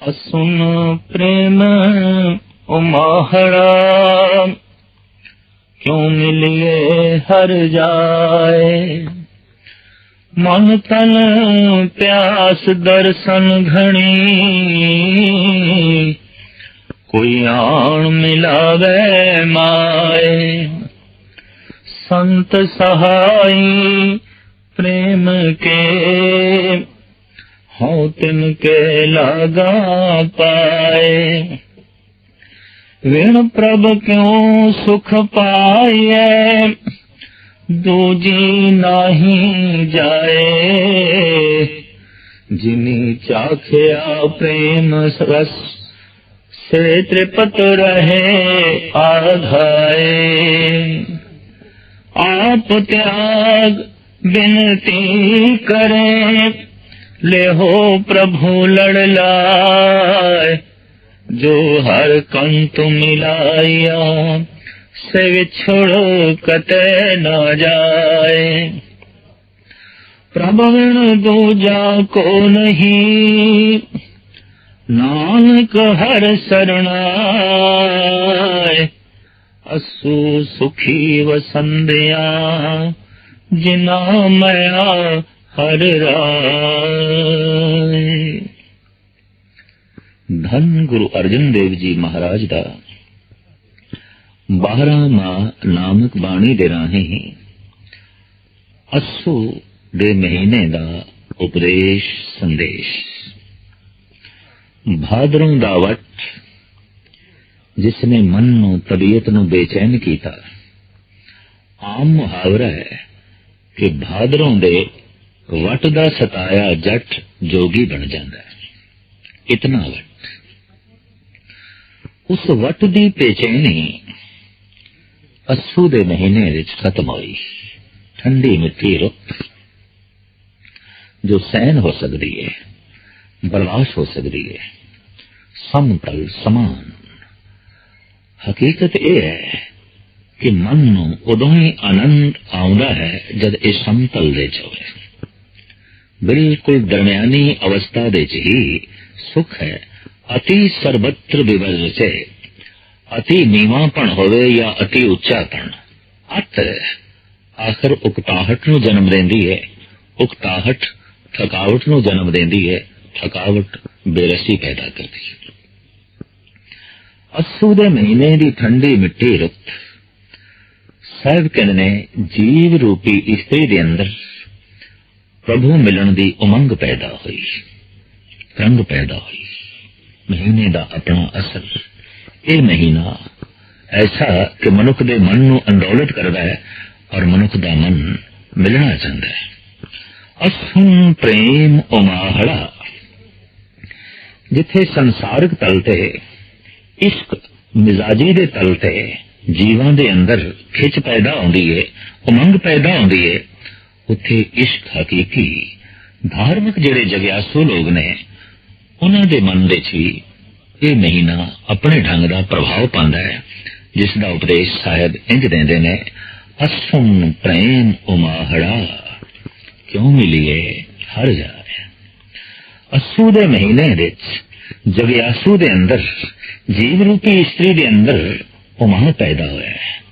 हसुन प्रेम उमाहड़ा क्यों मिलिए हर जाए मन तन प्यास दर्शन घणी कोई आण मिलावे माए संत सहाई प्रेम के हो तिनके लागा पाए विण प्रभ क्यों सुख पाए दूजी नाही जाए जिनी चाखिया प्रेम रस से त्रिपत रहे आधाए आप त्याग बिनती करे लेहो प्रभु लड़ लाए जो हर कंत मिलाया से विछोड़ो कत न जाए प्रभवण दूजा को नहीं नानक हर शरणाय असु सुखी वसंदया जिना मया ਹਰ ਰਾਏ ਧੰਨ ਗੁਰੂ ਅਰਜਨ ਦੇਵ ਜੀ ਮਹਾਰਾਜ ਦਾ। ਬਾਰਹਵਾਂ ਨਾਮਕ ਬਾਣੀ ਦੇ ਰਾਹੀਂ ਅਸੂ ਦੇ ਮਹੀਨੇ ਦਾ ਉਪਦੇਸ਼ ਸੰਦੇਸ਼। ਭਾਦਰੋਂ ਦਾ ਵਟ ਜਿਸ ਨੇ ਮਨ ਨੂੰ ਤਬੀਅਤ ਨੂੰ ਬੇਚੈਨ ਕੀਤਾ, ਆਮ ਮੁਹਾਵਰਾ ਹੈ ਕਿ ਭਾਦਰੋਂ ਦੇ ਵਟ ਦਾ ਸਤਾਇਆ ਜੱਟ ਜੋਗੀ ਬਣ ਜਾਂਦਾ ਹੈ। ਇਤਨਾ ਵਟ। ਉਸ ਵਟ ਦੀ ਪੇਚੈਨੀ ਅਸੂ ਦੇ ਮਹੀਨੇ ਵਿੱਚ ਖਤਮ ਹੋਈ। ਠੰਡੀ ਮਿੱਠੀ ਰੁੱਤ ਜੋ ਸਹਿਨ ਹੋ ਸਕਦੀ ਹੈ ਬਰਦਾਸ਼ਤ ਹੋ ਸਕਦੀ ਹੈ ਸਮਤਲ ਸਮਾਨ। ਹਕੀਕਤ ਇਹ ਹੈ ਕਿ ਮਨ ਨੂੰ ਉਦੋਂ ਹੀ ਆਨੰਦ ਆਉਂਦਾ ਹੈ ਜਦ ਇਹ ਸਮਤਲ ਦੇ ਚ ਹੋਵੇ। ਬਿਲਕੁਲ ਦਰਮਿਆਨੀ ਅਵਸਥਾ ਦੇ ਚ ਹੀ ਸੁਖ ਹੈ ਅਤੀ ਸਰਬੱਤਰ ਵਿਵਰਜੇ ਅਤੀ ਨੀਵਾਂਪਣ ਹੋਵੇ ਜਾਂ ਅਤੀ ਉੱਚਾਪਣ ਅਤ ਆਖਰ ਉਕਤਾਹਟ ਨੂੰ ਜਨਮ ਦਿੰਦੀ ਹੈ ਉਕਤਾਹਟ ਥਕਾਵਟ ਨੂੰ ਜਨਮ ਦਿੰਦੀ ਹੈ ਥਕਾਵਟ ਬੇਰਸੀ ਪੈਦਾ ਕਰਦੀ ਹੈ ਅਸੂ ਦੇ ਮਹੀਨੇ ਦੀ ਠੰਡੀ ਮਿੱਟੀ ਰੁੱਤ ਸਾਹਿਬ ਕਹਿੰਦੇ ਨੇ ਜੀਵ ਰੂਪੀ ਇਸਤਰੀ ਦੇ ਅੰਦਰ ਪ੍ਰਭੂ ਮਿਲਣ ਦੀ ਉਮੰਗ ਪੈਦਾ ਹੋਈ। ਰੰਗ ਪੈਦਾ ਹੋਈ। ਮਹੀਨੇ ਦਾ ਆਪਣਾ ਅਸਰ। ਇਹ ਮਹੀਨਾ ਐਸਾ ਕਿ ਮਨੁੱਖ ਦੇ ਮਨ ਨੂੰ ਅੰਦੋਲਤ ਕਰਦਾ ਹੈ ਔਰ ਮਨੁੱਖ ਦਾ ਮਨ ਮਿਲਣਾ ਚਾਹੁੰਦਾ ਹੈ। ਅਸੁਨ ਪ੍ਰੇਮ ਉਮਾਹੜਾ ਜਿੱਥੇ ਸੰਸਾਰਿਕ ਤਲ ਤੇ, ਇਸ਼ਕ ਮਿਜ਼ਾਜੀ ਦੇ ਤਲ ਤੇ ਜੀਵਾਂ ਦੇ ਅੰਦਰ ਖਿੱਚ ਪੈਦਾ ਹੁੰਦੀ ਹੈ ਉਮੰਗ ਪੈਦਾ ਹੁੰਦੀ ਹੈ ਉੱਥੇ ਇਸ਼ਕ ਹਕੀਕੀ, ਧਾਰਮਿਕ ਜਿਹੜੇ ਜਗਿਆਸੂ ਲੋਕ ਨੇ, ਉਹਨਾਂ ਦੇ ਮਨ ਵਿੱਚ ਵੀ ਇਹ ਮਹੀਨਾ ਆਪਣੇ ਢੰਗ ਦਾ ਪ੍ਰਭਾਵ ਪਾਉਂਦਾ ਹੈ, ਜਿਸ ਦਾ ਉਪਦੇਸ਼ ਸਾਹਿਬ ਇੰਜ ਦਿੰਦੇ ਨੇ, ਅਸੁਨ ਪ੍ਰੇਮ ਉਮਾਹੜਾ, ਕਿਉਂ ਮਿਲੀਏ ਹਰ ਜਾਏ? ਅਸੂ ਦੇ ਮਹੀਨੇ ਵਿੱਚ ਜਗਿਆਸੂ ਦੇ ਅੰਦਰ ਜੀਵ ਰੂਪੀ ਇਸਤਰੀ ਦੇ ਅੰਦਰ ਉਮੰਗ ਪੈਦਾ ਹੋਇਆ ਹੈ।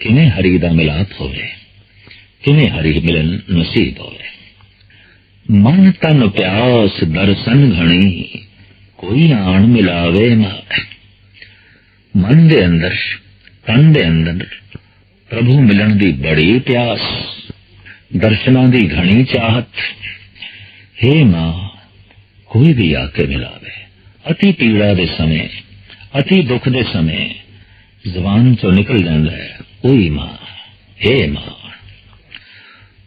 ਕਿਵੇਂ ਹਰੀ ਦਾ ਮਿਲਾਪ ਹੋਵੇ? ਕਿਵੇਂ ਹਰੀ ਮਿਲਨ ਨਸੀਬ ਹੋਵੇ ਮਨ ਤਨ ਪਿਆਸ ਦਰਸ਼ਨ ਘਣੀ ਕੋਈ ਆਣ ਮਿਲਾਵੇ ਨਾ ਮਨ ਦੇ ਅੰਦਰ ਤਨ ਦੇ ਅੰਦਰ ਪ੍ਰਭੂ ਮਿਲਣ ਦੀ ਬੜੀ ਪਿਆਸ ਦਰਸ਼ਨਾਂ ਦੀ ਘਣੀ ਚਾਹਤ ਹੈ ਮਾਂ ਕੋਈ ਵੀ ਆ ਕੇ ਮਿਲਾਵੇ ਅਤੀ ਪੀੜਾ ਦੇ ਸਮੇਂ ਅਤੀ ਦੁੱਖ ਦੇ ਸਮੇਂ ਜ਼ਬਾਨ ਚੋਂ ਨਿਕਲ ਜਾਂਦਾ ਹੈ ਓਏ ਮਾਂ ਹੈ ਮਾਂ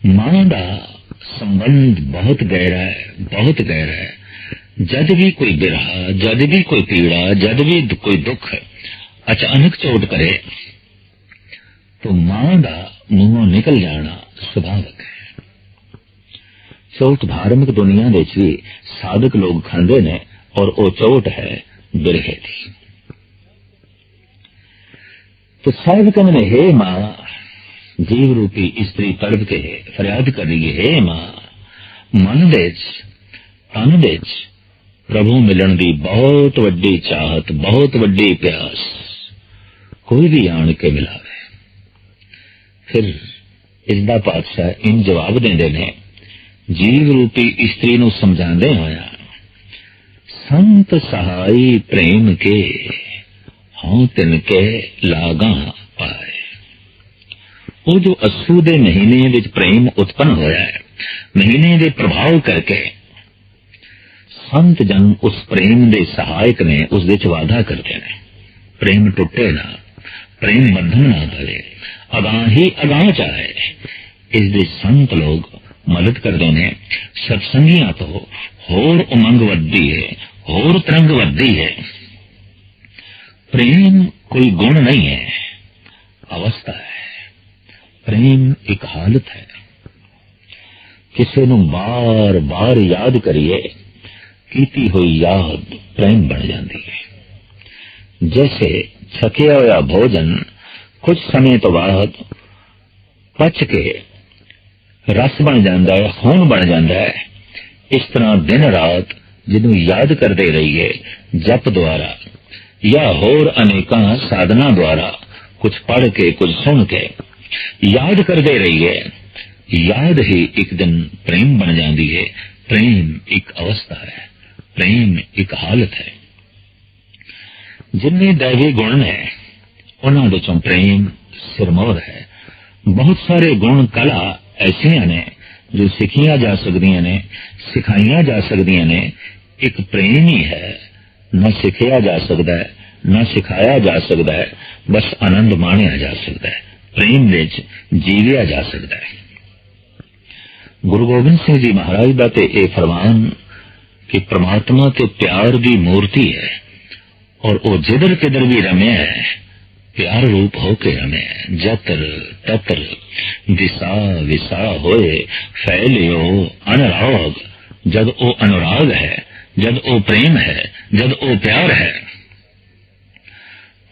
ਮਾਂ ਦਾ ਸੰਬੰਧ ਬਹੁਤ ਗਹਿਰਾ ਹੈ ਬਹੁਤ ਗਹਿਰਾ ਹੈ ਜਦ ਵੀ ਕੋਈ ਬਿਰਹਾ ਜਦ ਵੀ ਕੋਈ ਪੀੜਾ ਜਦ ਵੀ ਕੋਈ ਦੁੱਖ ਅਚਾਨਕ ਚੋਟ ਕਰੇ ਤਾਂ ਮਾਂ ਦਾ ਮੂੰਹੋਂ ਨਿਕਲ ਜਾਣਾ ਸੁਭਾਵਕ ਹੈ ਚੋਟ ਧਾਰਮਿਕ ਦੁਨੀਆ ਦੇ ਵਿੱਚ ਵੀ ਸਾਧਕ ਲੋਕ ਖਾਂਦੇ ਨੇ ਔਰ ਉਹ ਚੋਟ ਹੈ ਬਿਰਹੇ ਦੀ तो ਸਾਹਿਬ ਕਹਿੰਦੇ ਨੇ हे ਮਾਂ ਜੀਵ ਰੂਪੀ ਇਸਤਰੀ ਤੜਪ ਕੇ ਫਰਿਆਦ ਕਰ ਮਾਂ, ਮਨ ਦੇ ਵਿੱਚ, ਤਨ ਵਿੱਚ ਪ੍ਰਭੂ ਮਿਲਣ ਦੀ ਬਹੁਤ ਵੱਡੀ ਚਾਹਤ, ਬਹੁਤ ਵੱਡੀ ਪਿਆਸ ਕੋਈ ਵੀ ਆਣ ਕੇ ਮਿਲਾਵੇ। ਫਿਰ ਇਸ ਦਾ ਪਾਤਸ਼ਾਹ ਇਨ ਜਵਾਬ ਦਿੰਦੇ ਨੇ ਜੀਵ ਰੂਪੀ ਇਸਤਰੀ ਨੂੰ ਸਮਝਾਉਂਦੇ ਹੋਇਆ, ਸੰਤ ਸਹਾਈ ਪ੍ਰੇਮ ਕੇ ਹਉ ਤਿਨ ਕੇ ਲਾਗਾ। ਉਹ ਜੋ ਅਸੂ ਦੇ ਮਹੀਨੇ ਵਿੱਚ ਪ੍ਰੇਮ ਉਤਪੰਨ ਹੋਇਆ ਹੈ, ਮਹੀਨੇ ਦੇ ਪ੍ਰਭਾਵ ਕਰਕੇ ਸੰਤ ਜਨ ਉਸ ਪ੍ਰੇਮ ਦੇ ਸਹਾਇਕ ਨੇ, ਉਸ ਵਿੱਚ ਵਾਅਦਾ ਕਰਦੇ ਨੇ। ਪ੍ਰੇਮ ਟੁੱਟੇ ਨਾ, ਪ੍ਰੇਮ ਬੰਧਨ ਨਾ ਬਲੇ ਅਗਾਹ ਹੀ ਅਗਾਹ ਚਾਹੇ। ਇਸ ਦੇ ਸੰਤ ਲੋਕ ਮਦਦ ਕਰਦੇ ਨੇ। ਸਤਸੰਗੀਆਂ ਤੋਂ ਹੋਰ ਉਮੰਗ ਵੱਧਦੀ ਹੈ, ਹੋਰ ਤਰੰਗ ਵੱਧਦੀ ਹੈ। ਪ੍ਰੇਮ ਕੋਈ ਗੁਣ ਨਹੀਂ ਹੈ, ਅਵਸਥਾ ਹੈ। ਪ੍ਰੇਮ ਇੱਕ ਹਾਲਤ ਹੈ। ਕਿਸੇ ਨੂੰ ਬਾਰ-ਬਾਰ ਯਾਦ ਕਰੀਏ, ਕੀਤੀ ਹੋਈ ਯਾਦ ਪ੍ਰੇਮ ਬਣ ਜਾਂਦੀ ਹੈ। ਜੈਸੇ ਛਕਿਆ ਹੋਇਆ ਭੋਜਨ ਕੁਝ ਸਮੇਂ ਤੋਂ ਬਾਅਦ ਪਚ ਕੇ ਰਸ ਬਣ ਜਾਂਦਾ ਹੈ, ਖੂਨ ਬਣ ਜਾਂਦਾ ਹੈ। ਇਸ ਤਰ੍ਹਾਂ ਦਿਨ ਰਾਤ ਜਿਹਨੂੰ ਯਾਦ ਕਰਦੇ ਰਹੀਏ, ਜਪ ਦੁਆਰਾ ਜਾਂ ਹੋਰ ਅਨੇਕਾਂ ਸਾਧਨਾ ਦੁਆਰਾ ਕੁਝ ਪੜ੍ਹ ਕੇ, ਕੁਝ ਸੁਣ ਕੇ ਯਾਦ ਕਰਦੇ ਰਹੀਏ। ਯਾਦ ਹੀ ਇੱਕ ਦਿਨ ਪ੍ਰੇਮ ਬਣ ਜਾਂਦੀ ਹੈ। ਪ੍ਰੇਮ ਇੱਕ ਅਵਸਥਾ ਹੈ। ਪ੍ਰੇਮ ਇੱਕ ਹਾਲਤ ਹੈ। ਜਿੰਨੇ ਦੇਵੀ ਗੁਣ ਨੇ, ਉਹਨਾਂ ਦੇ ਚੋਂ ਪ੍ਰੇਮ ਸਿਰਮੌਰ ਹੈ। ਬਹੁਤ ਸਾਰੇ ਗੁਣ ਕਲਾ ਐਸੀਆਂ ਨੇ, ਜੋ ਸਿੱਖੀਆਂ ਜਾ ਸਕਦੀਆਂ ਨੇ, ਸਿਖਾਈਆਂ ਜਾ ਸਕਦੀਆਂ ਨੇ। ਇੱਕ ਪ੍ਰੇਮ ਹੀ ਹੈ। ਨਾ ਸਿੱਖਿਆ ਜਾ ਸਕਦਾ ਹੈ, ਨਾ ਸਿਖਾਇਆ ਜਾ ਸਕਦਾ ਹੈ। ਬਸ ਆਨੰਦ ਮਾਣਿਆ ਜਾ ਸਕਦਾ ਹੈ। ਪ੍ਰੇਮ ਵਿੱਚ ਜੀਵਿਆ ਜਾ ਸਕਦਾ ਹੈ ਗੁਰੂ ਗੋਬਿੰਦ ਸਿੰਘ ਜੀ ਮਹਾਰਾਜ ਦਾ ਤੇ ਇਹ ਫਰਮਾਨ ਕਿ ਪ੍ਰਮਾਤਮਾ ਤੇ ਪਿਆਰ ਦੀ ਮੂਰਤੀ ਹੈ ਔਰ ਉਹ ਜਿੱਧਰ ਕਿਧਰ ਵੀ ਰਮਿਆ ਹੈ ਪਿਆਰ ਰੂਪ ਹੋ ਕੇ ਰਮਿਆ ਜਤਰ ਤਤਰ ਦਿਸਾ ਵਿਸਾ ਹੋਏ ਫੈਲਿਓ ਅਨਰਾਗ ਜਦ ਉਹ ਅਨੁਰਾਗ ਹੈ ਜਦ ਉਹ ਪ੍ਰੇਮ ਹੈ ਜਦ ਉਹ ਪਿਆਰ ਹੈ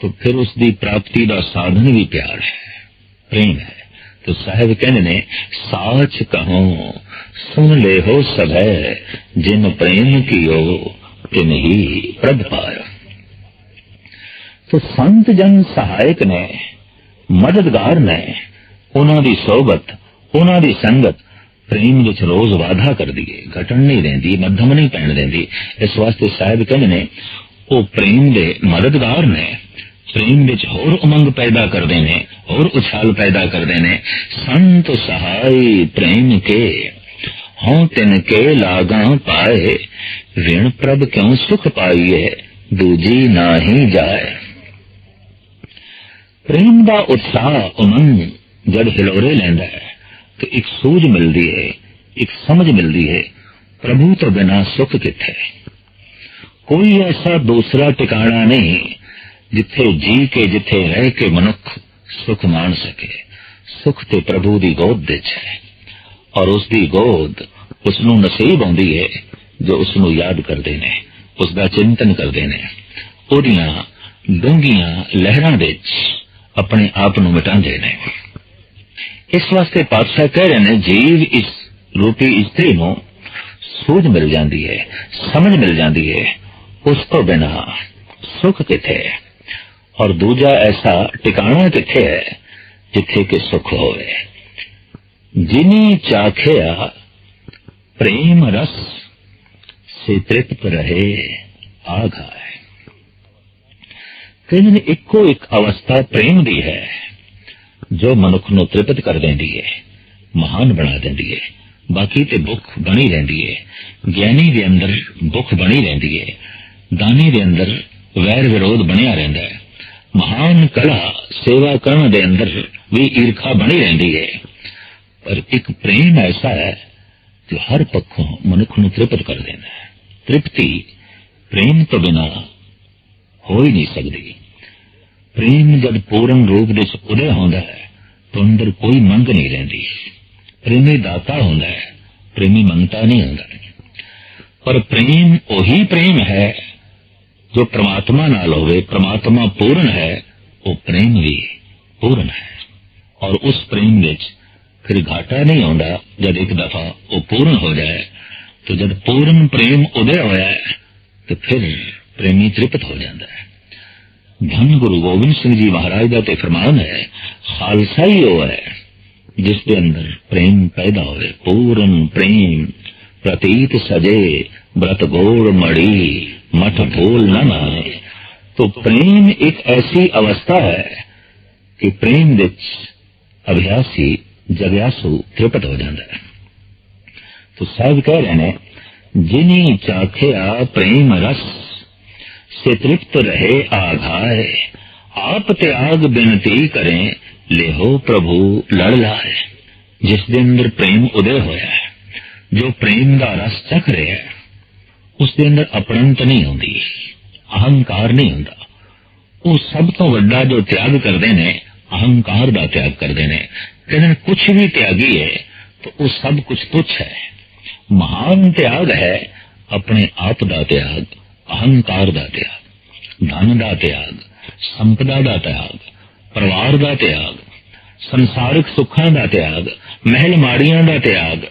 तो फिर उसकी प्राप्ति का साधन भी प्यार है प्रेम है तो साहब कहने ने साच कहो सुन ले हो सब है जिन प्रेम कियो तिन ही प्रद पायो तो संत जन सहायक ने ਮਦਦਗਾਰ ਨੇ ਉਹਨਾਂ ਦੀ ਸਹਬਤ ਉਹਨਾਂ ਦੀ ਸੰਗਤ ਪ੍ਰੇਮ ਵਿੱਚ ਰੋਜ਼ ਵਾਧਾ ਕਰਦੀ ਹੈ ਘਟਣ ਨਹੀਂ ਦਿੰਦੀ ਮੱਧਮ ਨਹੀਂ ਪੈਣ ਦਿੰਦੀ ਇਸ ਵਾਸਤੇ ਸਾਹਿਬ ਕਹਿੰਦੇ ਨੇ ਉਹ ਪ੍ਰੇਮ ਦੇ ਮਦਦਗਾਰ ਨੇ ਪ੍ਰੇਮ ਵਿੱਚ ਹੋਰ ਉਮੰਗ ਪੈਦਾ ਕਰਦੇ ਨੇ, ਹੋਰ ਉਛਾਲ ਪੈਦਾ ਕਰਦੇ ਨੇ। ਸੰਤ ਸਹਾਈ ਪ੍ਰੇਮ ਕੇ, ਹਉ ਤਿਨ ਕੇ ਲਾਗਾ ਪਾਏ। ਵਿਣ ਪ੍ਰਭ ਕਿਉ ਸੁਖ ਪਾਈਏ, ਦੂਜੀ ਨਾਹੀ ਜਾਏ। ਪ੍ਰੇਮ ਦਾ ਉਤਸ਼ਾਹ ਉਮੰਗ ਜਦ ਹਿਲੋਰੇ ਲੈਂਦਾ ਹੈ, ਤੇ ਇੱਕ ਸੂਝ ਮਿਲਦੀ ਹੈ, ਇੱਕ ਸਮਝ ਮਿਲਦੀ ਹੈ, ਪ੍ਰਭੂ ਤੋਂ ਬਿਨਾ ਸੁਖ ਕਿੱਥੇ? ਕੋਈ ਐਸਾ ਦੂਸਰਾ ਟਿਕਾਣਾ ਨਹੀਂ ਜਿੱਥੇ ਜੀ ਕੇ, ਜਿੱਥੇ ਰਹਿ ਕੇ ਮਨੁੱਖ ਸੁਖ ਮਾਣ ਸਕੇ, ਸੁਖ ਤੇ ਪ੍ਰਭੂ ਦੀ ਗੋਦ ਵਿੱਚ ਹੈ। ਔਰ ਉਸ ਦੀ ਗੋਦ ਉਸ ਨੂੰ ਨਸੀਬ ਆਉਂਦੀ ਹੈ ਜੋ ਉਸ ਨੂੰ ਯਾਦ ਕਰਦੇ ਨੇ ਉਸ ਦਾ ਚਿੰਤਨ ਕਰਦੇ ਨੇ। ਉਹਦੀਆਂ ਡੂੰਘੀਆਂ ਲਹਿਰਾਂ ਵਿੱਚ ਆਪਣੇ ਆਪ ਨੂੰ ਮਿਟਾਉਂਦੇ ਨੇ। ਇਸ ਵਾਸਤੇ ਪਾਤਸ਼ਾਹ ਕਹਿ ਰਹੇ ਨੇ, ਜੀਵ ਇਸ ਰੂਪੀ ਇਸਤਰੀ ਨੂੰ ਸੂਝ ਮਿਲ ਜਾਂਦੀ ਹੈ ਸਮਝ ਮਿਲ ਜਾਂਦੀ ਹੈ ਉਸ ਤੋਂ ਬਿਨਾ ਸੁਖ ਕਿਥੇ ਹੈ? ਔਰ ਦੂਜਾ ਐਸਾ ਟਿਕਾਣਾ ਕਿੱਥੇ ਹੈ ਜਿੱਥੇ ਕਿ ਸੁਖ ਹੋਵੇ ਜਿਨੀ ਚਾਖਿਆ ਪ੍ਰੇਮ ਰਸ ਸੇ ਤ੍ਰਿਪਤ ਰਹੇ ਆਘਾ ਹੈ ਕਹਿੰਦੇ ਨੇ ਇੱਕੋ ਇੱਕ ਅਵਸਥਾ ਪ੍ਰੇਮ ਦੀ ਹੈ ਜੋ ਮਨੁੱਖ ਨੂੰ ਤ੍ਰਿਪਤ ਕਰ ਦਿੰਦੀ ਹੈ ਮਹਾਨ ਬਣਾ ਦਿੰਦੀ ਹੈ ਬਾਕੀ ਤੇ ਭੁੱਖ ਬਣੀ ਰਹਿੰਦੀ ਹੈ ਗਿਆਨੀ ਦੇ ਅੰਦਰ ਭੁੱਖ ਬਣੀ ਰਹਿੰਦੀ ਹੈ ਦਾਨੀ ਦੇ ਅੰਦਰ ਵੈਰ ਵਿਰੋਧ ਬਣਿਆ ਰਹਿੰਦਾ ਹੈ ਮਹਾਨ ਕਲਾ ਸੇਵਾ ਕਰਨ ਦੇ ਅੰਦਰ ਵੀ ਈਰਖਾ ਬਣੀ ਰਹਿੰਦੀ ਹੈ। ਪਰ ਇੱਕ ਪ੍ਰੇਮ ਐਸਾ ਹੈ ਜੋ ਹਰ ਪੱਖੋਂ ਮਨੁੱਖ ਨੂੰ ਤ੍ਰਿਪਤ ਕਰ ਦਿੰਦਾ ਹੈ। ਤ੍ਰਿਪਤੀ ਪ੍ਰੇਮ ਤੋਂ ਬਿਨਾ ਹੋ ਹੀ ਨਹੀਂ ਸਕਦੀ। ਪ੍ਰੇਮ ਜਦ ਪੂਰਨ ਰੂਪ ਵਿੱਚ ਉਦੇ ਹੁੰਦਾ ਹੈ, ਤਾਂ ਅੰਦਰ ਕੋਈ ਮੰਗ ਨਹੀਂ ਰਹਿੰਦੀ। ਪ੍ਰੇਮੀ ਦਾਤਾ ਹੁੰਦਾ ਹੈ, ਪ੍ਰੇਮੀ ਮੰਗਤਾ ਨਹੀਂ ਹੁੰਦਾ। ਪਰ ਪ੍ਰੇਮ ਉਹੀ ਪ੍ਰੇਮ ਹੈ ਜੋ ਪ੍ਰਮਾਤਮਾ ਨਾਲ ਹੋਵੇ, ਪ੍ਰਮਾਤਮਾ ਪੂਰਨ ਹੈ, ਉਹ ਪ੍ਰੇਮ ਵੀ ਪੂਰਨ ਹੈ। ਔਰ ਉਸ ਪ੍ਰੇਮ ਵਿੱਚ ਫਿਰ ਘਾਟਾ ਨਹੀਂ ਆਉਂਦਾ, ਜਦ ਇੱਕ ਦਫਾ ਉਹ ਪੂਰਨ ਹੋ ਜਾਏ, ਤੇ ਜਦ ਪੂਰਨ ਪ੍ਰੇਮ ਉਹਦੇ ਹੋਇਆ, ਤੇ ਫਿਰ ਪ੍ਰੇਮੀ ਤ੍ਰਿਪਤ ਹੋ ਜਾਂਦਾ ਹੈ। ਧੰਨ ਗੁਰੂ ਗੋਬਿੰਦ ਸਿੰਘ ਜੀ ਮਹਾਰਾਜ ਦਾ ਤੇ ਫਰਮਾਨ ਹੈ, ਖਾਲਸਾ ਹੀ ਉਹ ਹੈ, ਜਿਸ ਦੇ ਅੰਦਰ ਪ੍ਰੇਮ ਪੈਦਾ ਹੋਵੇ, ਪੂਰਨ ਪ੍ਰੇਮ, ਪ੍ਰਤੀਤ ਸਜੇ, ਬ੍ਰਤ ਗੋੜ ਮੜੀ مٹ بول نہ تو پریم ایک ایسی اوستھا ہے کہ پریم ابیاسی جگیاسو ترپٹ ہو جاتا ہے۔ تو صاحب کہہ رہے ہیں جنہیں چاخیا پریم رس، سے ترپت رہے آگائے آپ تیاگ بنتی کریں، لے ہو پربھو لڑ لائے۔ جس دن اندر پریم ادے ہویا ہے، جو پریم دا رس چکھ رہے ہیں۔ ਉਸ ਦੇ ਅੰਦਰ ਅਪਣਤ ਨਹੀਂ ਹੁੰਦੀ, ਅਹੰਕਾਰ ਨਹੀਂ ਹੁੰਦਾ। ਉਹ ਸਭ ਤੋਂ ਵੱਡਾ ਜੋ ਤਿਆਗ ਕਰਦੇ ਨੇ, ਅਹੰਕਾਰ ਦਾ ਤਿਆਗ ਕਰਦੇ ਨੇ। ਕਹਿੰਦੇ ਕੁਝ ਵੀ ਤਿਆਗੀ ਹੈ, ਤਾਂ ਉਹ ਸਭ ਕੁਝ ਤੁੱਛ ਹੈ। ਮਹਾਨ ਤਿਆਗ ਹੈ ਆਪਣੇ ਆਪ ਦਾ ਤਿਆਗ, ਅਹੰਕਾਰ ਦਾ ਤਿਆਗ, ਧਨ ਦਾ ਤਿਆਗ, ਸੰਪਦਾ ਦਾ ਤਿਆਗ, ਪਰਿਵਾਰ ਦਾ ਤਿਆਗ, ਸੰਸਾਰਿਕ ਸੁੱਖਾਂ ਦਾ ਤਿਆਗ, ਮਹਿਲ ਮਾੜੀਆਂ ਦਾ ਤਿਆਗ,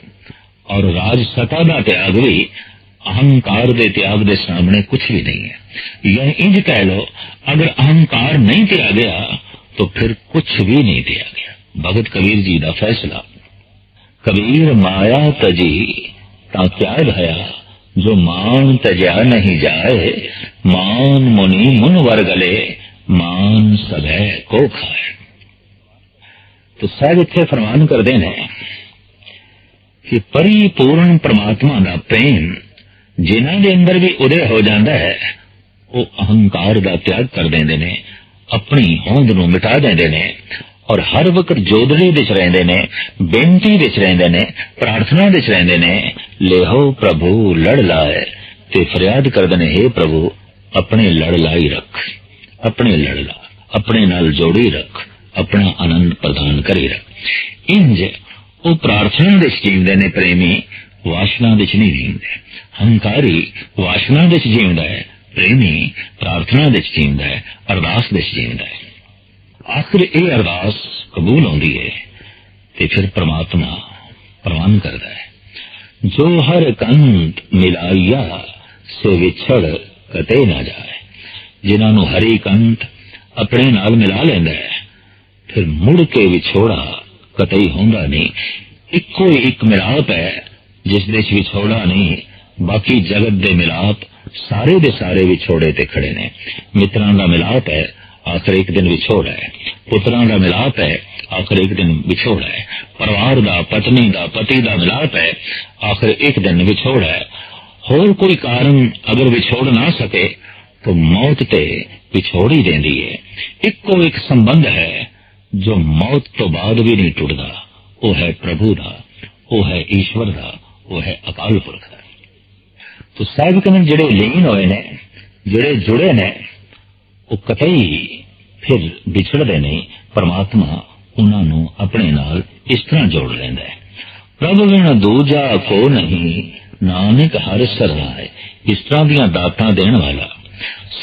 ਔਰ ਰਾਜ ਸਤਾ ਦਾ ਤਿਆਗ ਵੀ اہنکار دے تیاگ دے سامنے کچھ بھی نہیں ہے۔ یا انج کہہ لو، اگر اہنکار نہیں دیا گیا، تو پھر کچھ بھی نہیں دیا گیا۔ بھگت کبیر جی کا فیصلہ۔ کبیر مایا تجی تا کیا بھیا جو مان تجا نہیں جائے، مان منی من ورگلے مان سب کو کھائے۔ تو سب اتنے فرمان کر دینے کہ پری پورن پرماتما کا پریم ਜਿਨ੍ਹਾਂ ਦੇ ਅੰਦਰ ਵੀ ਉਦੇ ਹੋ ਜਾਂਦਾ ਹੈ, ਉਹ ਅਹੰਕਾਰ ਦਾ ਤਿਆਗ ਕਰ ਦਿੰਦੇ ਨੇ, ਆਪਣੀ ਹੋਂਦ ਨੂੰ ਮਿਟਾ ਦਿੰਦੇ ਨੇ ਔਰ ਹਰ ਵਕਤ ਜੋਦੜੀ ਵਿੱਚ ਰਹਿੰਦੇ ਨੇ, ਬੇਨਤੀ ਵਿੱਚ ਰਹਿੰਦੇ ਨੇ, ਪ੍ਰਾਰਥਨਾ ਵਿੱਚ ਰਹਿੰਦੇ ਨੇ ਲੇਹੋ ਪ੍ਰਭੂ, ਲੜ ਲਾਏ ਤੇ ਫਰਿਆਦ ਕਰਦੇ ਨੇ हे ਪ੍ਰਭੂ, ਆਪਣੇ ਲੜ ਲਾਈ ਰੱਖ, ਆਪਣੇ ਲੜ ਲਾ, ਆਪਣੇ ਨਾਲ ਜੋੜੀ ਰੱਖ, ਆਪਣਾ ਆਨੰਦ ਪ੍ਰਦਾਨ ਕਰੀ ਰੱਖ। ਇੰਜ ਉਹ ਪ੍ਰਾਰਥਨਾ ਦੇ ਜੀਵਦੇ ਨੇ ਪ੍ਰੇਮੀ, ਵਾਸ਼ਨਾ ਵਿੱਚ ਨਹੀਂ ਜੀਵਦੇ ਹੰਕਾਰੀ, ਵਾਸ਼ਨਾ ਵਿੱਚ ਜੀਵਦਾ ਹੈ, ਪ੍ਰੇਮੀ ਪ੍ਰਾਰਥਨਾ ਵਿੱਚ ਜੀਵਦਾ ਹੈ, ਅਰਦਾਸ ਵਿੱਚ ਜੀਵਦਾ ਹੈ। ਆਖਰ ਇਹ ਅਰਦਾਸ ਕਬੂਲ ਹੁੰਦੀ ਹੈ ਤੇ ਫਿਰ ਪ੍ਰਮਾਤਮਾ ਪ੍ਰਵਾਨ ਕਰਦਾ ਹੈ। ਜੋ ਹਰ ਕੰਤ ਮਿਲਾਇਆ, ਸੇ ਵਿਛੜ ਕਤੇ ਨਾ ਜਾਏ। ਜਿਨ੍ਹਾਂ ਨੂੰ ਹਰੀ ਕੰਤ ਆਪਣੇ ਨਾਲ ਮਿਲਾ ਲੈਂਦਾ ਹੈ, ਫਿਰ ਮੁੜ ਕੇ ਵਿਛੋੜਾ ਕਤਈ ਹੁੰਦਾ ਨਹੀਂ। ਇੱਕੋ ਹੀ ਇੱਕ ਮਿਲਾਪ ਹੈ, ਜਿਸ ਦੇ ਵਿੱਚ ਵਿਛੋੜਾ ਨਹੀਂ ਬਾਕੀ ਜਗਤ ਦੇ ਮਿਲਾਪ ਸਾਰੇ ਦੇ ਸਾਰੇ ਵਿਛੋੜੇ ਤੇ ਖੜੇ ਨੇ ਮਿੱਤਰਾਂ ਦਾ ਮਿਲਾਪ ਹੈ ਆਖਰ ਇੱਕ ਦਿਨ ਵਿਛੋੜਾ ਹੈ ਪੁੱਤਰਾਂ ਦਾ ਮਿਲਾਪ ਹੈ ਆਖਰ ਇੱਕ ਦਿਨ ਵਿਛੋੜਾ ਹੈ ਪਰਿਵਾਰ ਦਾ ਪਤਨੀ ਦਾ ਪਤੀ ਦਾ ਮਿਲਾਪ ਹੈ ਆਖਰ ਇੱਕ ਦਿਨ ਵਿਛੋੜਾ ਹੈ ਹੋਰ ਕੋਈ ਕਾਰਨ ਅਗਰ ਵਿਛੋੜ ਨਾ ਸਕੇ ਤਾਂ ਮੌਤ ਤੇ ਵਿਛੋੜ ਹੀ ਦਿੰਦੀ ਹੈ ਇੱਕੋ ਇੱਕ ਸੰਬੰਧ ਹੈ ਜੋ ਮੌਤ ਤੋਂ ਬਾਅਦ ਵੀ ਨਹੀਂ ਟੁੱਟਦਾ ਉਹ ਹੈ ਪ੍ਰਭੂ ਦਾ ਉਹ ਹੈ ਈਸ਼ਵਰ ਦਾ ਉਹ ਹੈ ਅਕਾਲ ਪੁਰਖ ਦਾ ਤੋ ਸਾਹਿਬ ਕਹਿੰਦੇ ਜਿਹੜੇ ਲੀਨ ਹੋਏ ਨੇ, ਜਿਹੜੇ ਜੁੜੇ ਨੇ, ਉਹ ਕਤਈ ਫਿਰ ਵਿਛੜਦੇ ਨਹੀਂ ਪਰਮਾਤਮਾ ਉਹਨਾਂ ਨੂੰ ਆਪਣੇ ਨਾਲ ਇਸ ਤਰ੍ਹਾਂ ਜੋੜ ਲੈਂਦਾ ਹੈ। ਪ੍ਰਭ ਬਿਨ ਦੂਜਾ ਕੋ ਨਹੀਂ, ਨਾਨਕ ਹਰ ਸਰਨਾਏ ਇਸ ਤਰ੍ਹਾਂ ਦੀਆਂ ਦਾਤਾਂ ਦੇਣ ਵਾਲਾ,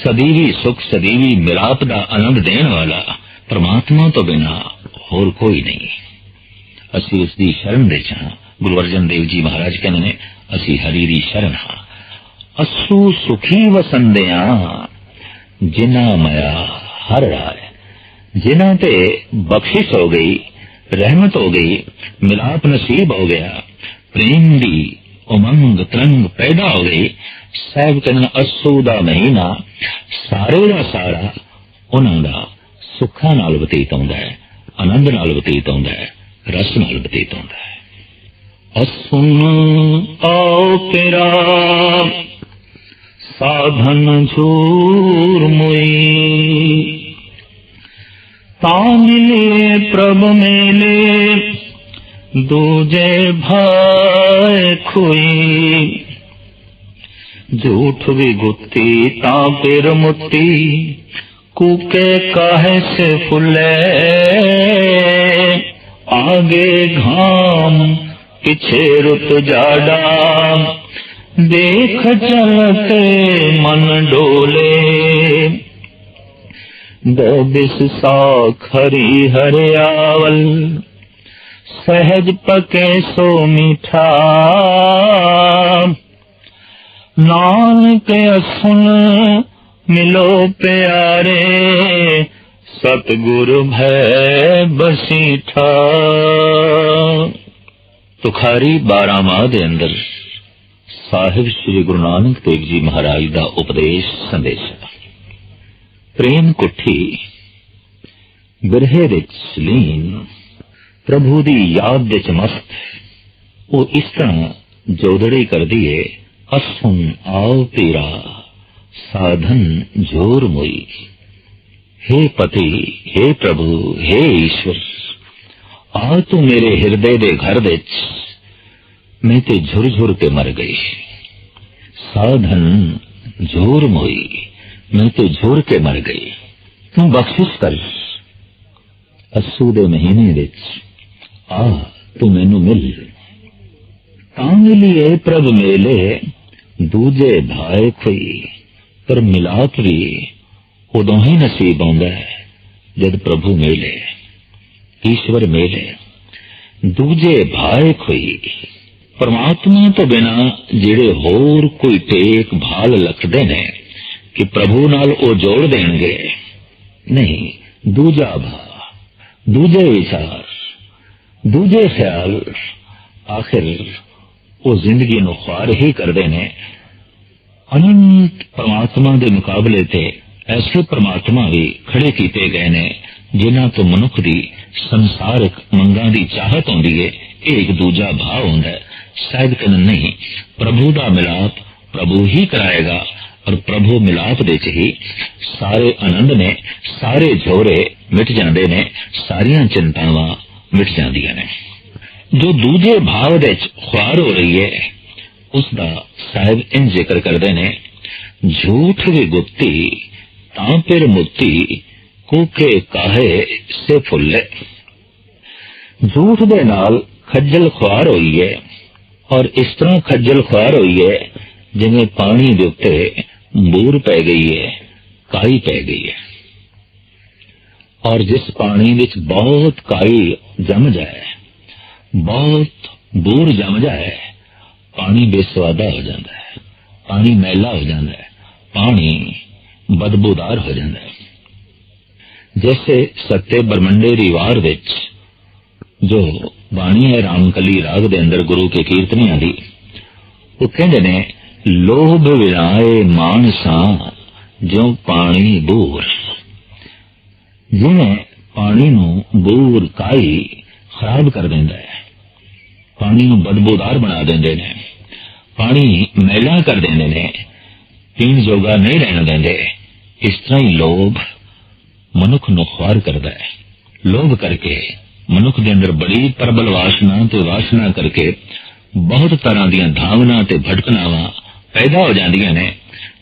ਸਦੀਵੀ ਸੁਖ ਸਦੀਵੀ ਮਿਲਾਪ ਦਾ ਆਨੰਦ ਦੇਣ ਵਾਲਾ, ਪਰਮਾਤਮਾ ਤੋਂ ਬਿਨਾ ਹੋਰ ਕੋਈ ਨਹੀਂ। ਅਸੀਂ ਉਸ ਦੀ ਸ਼ਰਨ ਦੇ ਚਾਂ ਗੁਰੂ ਅਰਜਨ ਦੇਵ ਜੀ ਮਹਾਰਾਜ ਕਹਿੰਦੇ ਨੇ, ਅਸੀਂ ਹਰੀ ਦੀ ਸ਼ਰਨ ਹਾਂ। ਅਸੂ ਸੁਖੀ ਵਸੰਦਿਆਂ, ਜਿਨ੍ਹਾਂ ਮਾਇਆ ਹਰ ਰਾਏ ਜਿਨ੍ਹਾਂ ਤੇ ਬਖਸ਼ਿਸ਼ ਹੋ ਗਈ, ਰਹਿਮਤ ਹੋ ਗਈ, ਮਿਲਾਪ ਨਸੀਬ ਹੋ ਗਿਆ, ਪ੍ਰੇਮ ਦੀ ਉਮੰਗ ਤਰੰਗ ਪੈਦਾ ਹੋ ਗਈ, ਸਾਹਿਬ ਕਹਿੰਦੇ ਅਸੂ ਦਾ ਮਹੀਨਾ, ਸਾਰੇ ਦਾ ਸਾਰਾ ਉਹਨਾਂ ਦਾ ਸੁੱਖਾਂ ਨਾਲ ਬਤੀਤ ਹੁੰਦਾ ਹੈ, ਆਨੰਦ ਨਾਲ ਬਤੀਤ ਹੁੰਦਾ ਹੈ, ਰਸ ਨਾਲ ਬਤੀਤ ਹੁੰਦਾ ਹੈ। ਅਸੁਨ ਆਓ ਤੇਰਾ সাধন চূরময়ী তা মিলে প্রভ মেলে दूजे भय खोई झूठ विगुती तापिर मुती कुके काहे से फुले आगे घाम पीछे रुत जाडा देख चलत मन डोले दिस साख हरी हरियावल सहज पके सो मीठा नानक असुन मिलो प्यारे सतगुरु भय बसीठा तुखारी बारह माह के अंदर ਸਾਹਿਬ ਸ੍ਰੀ ਗੁਰੂ ਨਾਨਕ ਦੇਵ ਜੀ ਮਹਾਰਾਜ ਦਾ ਉਪਦੇਸ਼ ਸੰਦੇਸ਼ ਪ੍ਰੇਮ ਕੁੱਠੀ ਬਿਰਹੇ ਵਿੱਚ ਲੀਨ ਪ੍ਰਭੂ ਦੀ ਯਾਦ ਵਿੱਚ ਮਸਤ ਉਹ ਇਸ ਤਰ੍ਹਾਂ ਜੋਦੜੀ ਕਰਦੀ ਏ ਅਸੁਨ ਆਓ ਤੇਰਾ ਸਾਧਨ ਜੋਰ ਮੋਈ हे ਪਤੀ हे ਪ੍ਰਭੂ हे ਈਸ਼ਵਰ ਆ ਤੂੰ ਮੇਰੇ ਹਿਰਦੇ ਦੇ ਘਰ ਵਿੱਚ ਮੈਂ ਤੇ ਝੁਰ ਝੁਰ ਕੇ ਮਰ ਗਈ। ਸਾਧਨ ਜੋਰ ਮੋਈ, ਮੈਂ ਤੇ ਝੁਰ ਕੇ ਮਰ ਗਈ। ਤੂੰ ਬਖਸ਼ਿਸ਼ ਕਰ। ਅਸੂ ਦੇ ਮਹੀਨੇ ਵਿੱਚ ਆ ਤੂੰ ਮੈਨੂੰ ਮਿਲ। ਤਾਂ ਮਿਲੀਏ ਪ੍ਰਭ ਮੇਲੇ, ਦੂਜੇ ਭਾਏ ਕੋਈ ਪਰ ਮਿਲਾਪ ਵੀ ਉਦੋਂ ਹੀ ਨਸੀਬ ਆਉਂਦਾ ਹੈ, ਜਦ ਪ੍ਰਭੂ ਮੇਲੇ, ਈਸ਼ਵਰ ਮੇਲੇ, ਦੂਜੇ ਭਾਏ ਕੋਈ ਪਰਮਾਤਮਾ ਤੋਂ ਬਿਨਾ ਜਿਹੜੇ ਹੋਰ ਕੋਈ ਟੇਕ ਭਾਲ ਰੱਖਦੇ ਨੇ ਕਿ ਪ੍ਰਭੂ ਨਾਲ ਉਹ ਜੋੜ ਦੇਣਗੇ। ਨਹੀਂ, ਦੂਜਾ ਭਾ ਦੂਜੇ ਵਿਚਾਰ, ਦੂਜੇ ਖਿਆਲ ਆਖਿਰ ਉਹ ਜ਼ਿੰਦਗੀ ਨੂੰ ਖਾਰ ਹੀ ਕਰਦੇ ਨੇ। ਅਨੰਤ ਪਰਮਾਤਮਾ ਦੇ ਮੁਕਾਬਲੇ ਤੇ ਐਸੇ ਪਰਮਾਤਮਾ ਵੀ ਖੜੇ ਕੀਤੇ ਗਏ ਨੇ, ਜਿਨ੍ਹਾਂ ਤੋਂ ਮਨੁੱਖ ਦੀ ਸੰਸਾਰਿਕ ਮੰਗਾਂ ਦੀ ਚਾਹਤ ਹੁੰਦੀ ਏ, ਇਹ ਇੱਕ ਦੂਜਾ ਭਾਵ ਹੁੰਦਾ ਹੈ। ਸ਼ਾਇਦ ਕਨ ਨਹੀਂ ਪ੍ਰਭੂ ਦਾ ਮਿਲਾਪ ਪ੍ਰਭੂ ਹੀ ਕਰਾਏਗਾ ਔਰ ਪ੍ਰਭੂ ਮਿਲਾਪ ਦੇ ਚ ਹੀ ਸਾਰੇ ਆਨੰਦ ਨੇ ਸਾਰੇ ਝੋਰੇ ਮਿਟ ਜਾਂਦੇ ਨੇ ਸਾਰੀਆਂ ਚਿੰਤਾਵਾਂ ਮਿਟ ਜਾਂਦੀਆਂ ਨੇ ਜੋ ਦੂਜੇ ਭਾਵ ਦੇ ਚ ਖੁਆਰ ਹੋ ਰਹੀ ਹੈ ਉਸ ਦਾ ਸਾਹਿਬ ਇਹ ਜ਼ਿਕਰ ਕਰਦੇ ਨੇ ਝੂਠ ਵੀ ਗੁੱਤੀ ਤਾਂ ਫਿਰ ਮੁੱਤੀ ਕੋਕੇ ਕਾਹੇ ਸੇ ਫੁੱਲੇ ਝੂਠ ਦੇ ਨਾਲ ਖੱਜਲ ਖੁਆਰ ਹੋਈ ਹੈ ਔਰ ਇਸ ਤਰ੍ਹਾਂ ਖੱਜਲ ਖੁਆਰ ਹੋਈ ਹੈ, ਜਿਵੇਂ ਪਾਣੀ ਦੇ ਉੱਤੇ ਬੂਰ ਪੈ ਗਈ ਹੈ, ਕਾਈ ਪੈ ਗਈ ਹੈ। ਔਰ ਜਿਸ ਪਾਣੀ ਵਿੱਚ ਬਹੁਤ ਕਾਈ ਜਮ ਜਾਏ, ਬਹੁਤ ਬੂਰ ਜਮ ਜਾਏ, ਪਾਣੀ ਬੇਸਵਾਦਾ ਹੋ ਜਾਂਦਾ ਹੈ, ਪਾਣੀ ਮੈਲਾ ਹੋ ਜਾਂਦਾ ਹੈ, ਪਾਣੀ ਬਦਬੂਦਾਰ ਹੋ ਜਾਂਦਾ ਹੈ। ਜੈਸੇ ਸੱਤੇ ਬਰਮੰਡੇ ਦੀ ਵਾਰ ਵਿੱਚ ਜੋ ਬਾਣੀ ਹੈ ਰਾਮਕਲੀ ਰਾਗ ਦੇ ਅੰਦਰ ਗੁਰੂ ਕੇ ਕੀਰਤਨੀਆਂ ਦੀ। ਉਹ ਕਹਿੰਦੇ ਨੇ, ਲੋਭ ਵਿਰਾਏ ਮਾਨਸਾ ਜੋ ਪਾਣੀ ਬੂਰ। ਜਿਵੇਂ ਪਾਣੀ ਨੂੰ ਬੂਰ ਕਾਈ ਖਰਾਬ ਕਰ ਦਿੰਦਾ ਹੈ। ਪਾਣੀ ਨੂੰ ਬਦਬੂਦਾਰ ਬਣਾ ਦਿੰਦੇ ਨੇ। ਪਾਣੀ ਮੈਲਾ ਕਰ ਦਿੰਦੇ ਨੇ। ਪੀਣ ਜੋਗਾ ਨਹੀਂ ਰਹਿਣ ਦਿੰਦੇ। ਇਸ ਤਰ੍ਹਾਂ ਹੀ ਲੋਭ ਮਨੁੱਖ ਨੂੰ ਖੁਆਰ ਕਰਦਾ ਹੈ। ਲੋਭ ਕਰਕੇ ਮਨੁੱਖ ਦੇ ਅੰਦਰ ਬੜੀ ਪ੍ਰਬਲ ਵਾਸਨਾ ਤੇ ਵਾਸਨਾ ਕਰਕੇ ਬਹੁਤ ਤਰ੍ਹਾਂ ਦੀਆਂ ਧਾਵਨਾ ਤੇ ਭਟਕਣਾਵਾਂ ਪੈਦਾ ਹੋ ਜਾਂਦੀਆਂ ਨੇ,